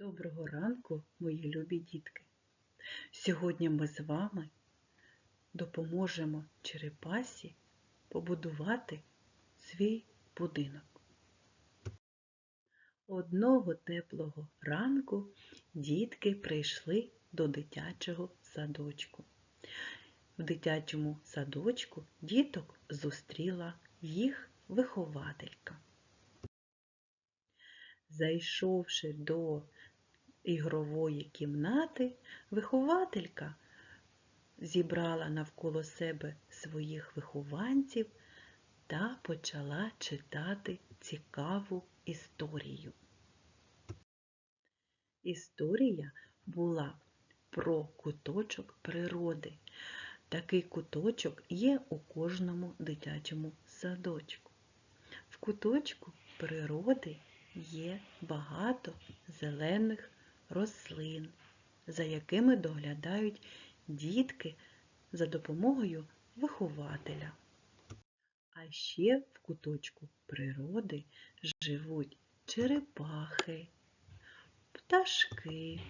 Доброго ранку, мої любі дітки! Сьогодні ми з вами допоможемо черепасі побудувати свій будинок. Одного теплого ранку дітки прийшли до дитячого садочку. В дитячому садочку діток зустріла їх вихователька. Зайшовши до ігрової кімнати, вихователька зібрала навколо себе своїх вихованців та почала читати цікаву історію. Історія була про куточок природи. Такий куточок є у кожному дитячому садочку. В куточку природи є багато зелених рослин, за якими доглядають дітки за допомогою вихователя. А ще в куточку природи живуть черепахи, пташки,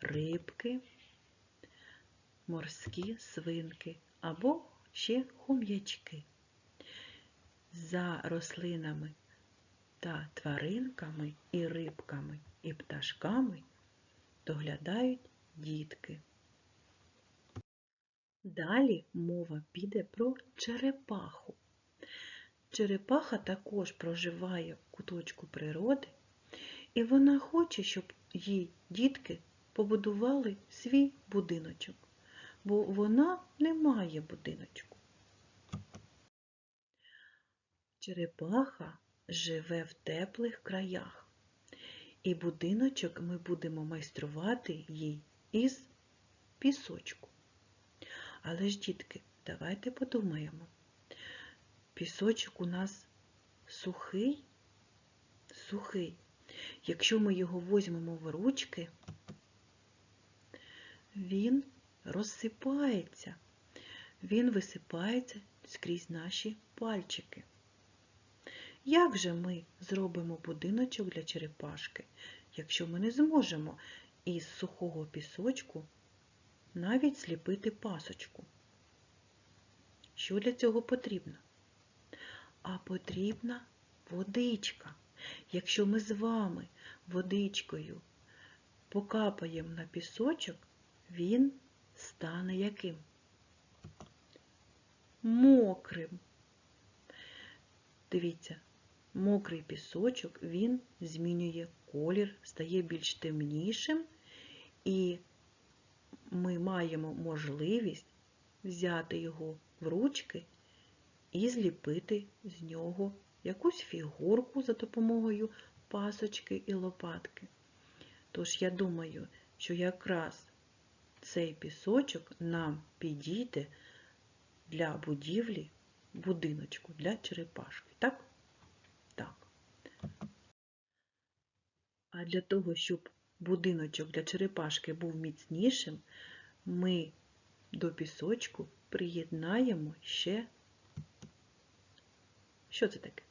рибки, морські свинки або ще хом'ячки. За рослинами та тваринками і рибками і пташками доглядають дітки. Далі мова піде про черепаху. Черепаха також проживає в куточку природи, і вона хоче, щоб їй дітки побудували свій будиночок, бо вона не має будиночку. Черепаха живе в теплих краях, і будиночок ми будемо майструвати їй із пісочку. Але ж, дітки, давайте подумаємо. Пісочок у нас сухий, сухий. Якщо ми його візьмемо в ручки, він розсипається, він висипається скрізь наші пальчики. Як же ми зробимо будиночок для черепашки, якщо ми не зможемо із сухого пісочку навіть зліпити пасочку? Що для цього потрібно? А потрібна водичка. Якщо ми з вами водичкою покапаємо на пісочок, він стане яким? Мокрим. Дивіться, мокрий пісочок, він змінює колір, стає більш темнішим, і ми маємо можливість взяти його в ручки і зліпити з нього якусь фігурку за допомогою пасочки і лопатки. Тож я думаю, що якраз цей пісочок нам підійде для будівлі будиночку для черепашки. Так? А для того, щоб будиночок для черепашки був міцнішим, ми до пісочку приєднаємо ще, що це таке?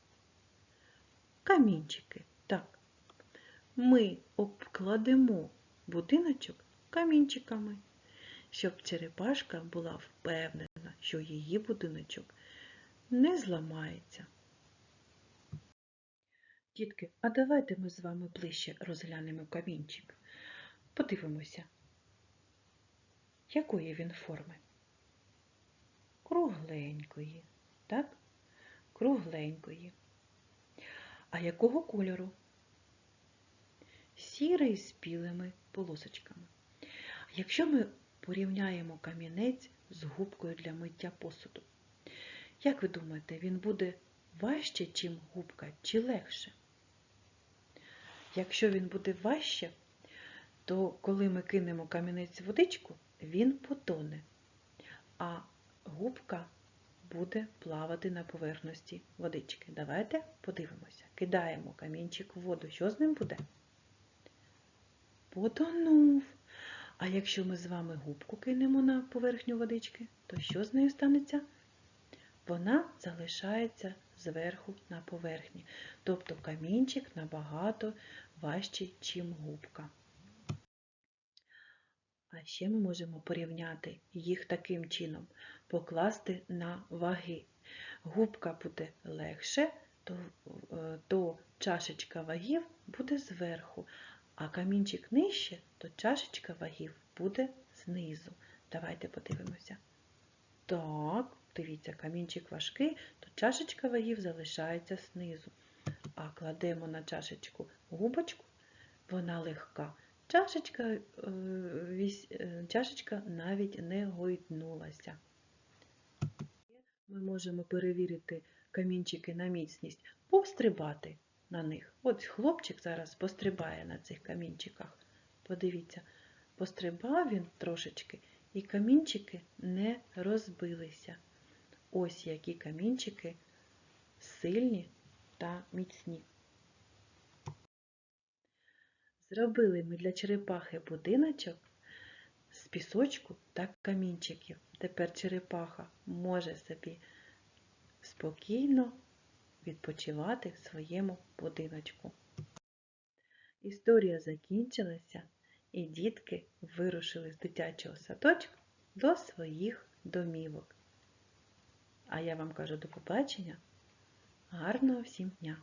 Камінчики. Так. Ми обкладемо будиночок камінчиками, щоб черепашка була впевнена, що її будиночок не зламається. Дітки, а давайте ми з вами ближче розглянемо камінчик. Подивимося, якої він форми? Кругленької, так? Кругленької. А якого кольору? Сірий з білими полосочками. Якщо ми порівняємо камінець з губкою для миття посуду, як ви думаєте, він буде важче, чим губка, чи легше? Якщо він буде важче, то коли ми кинемо камінець в водичку, він потоне, а губка буде плавати на поверхності водички. Давайте подивимося. Кидаємо камінчик в воду. Що з ним буде? Потонув. А якщо ми з вами губку кинемо на поверхню водички, то що з нею станеться? Вона залишається зверху на поверхні. Тобто камінчик набагато важчі, чим губка. А ще ми можемо порівняти їх таким чином, покласти на ваги. Губка буде легше, то, е, то чашечка вагів буде зверху, а камінчик нижче, то чашечка вагів буде знизу. Давайте подивимося. Так, дивіться, камінчик важкий, то чашечка вагів залишається знизу. А кладемо на чашечку губочку, вона легка. Чашечка, е, е, чашечка навіть не гойднулася. Ми можемо перевірити камінчики на міцність, пострибати на них. От хлопчик зараз пострибає на цих камінчиках. Подивіться, пострибав він трошечки, і камінчики не розбилися. Ось які камінчики сильні та міцні. Зробили ми для черепахи будиночок з пісочку та камінчиків. Тепер черепаха може собі спокійно відпочивати в своєму будиночку. Історія закінчилася, і дітки вирушили з дитячого садочку до своїх домівок. А я вам кажу до побачення. Гарного всім дня!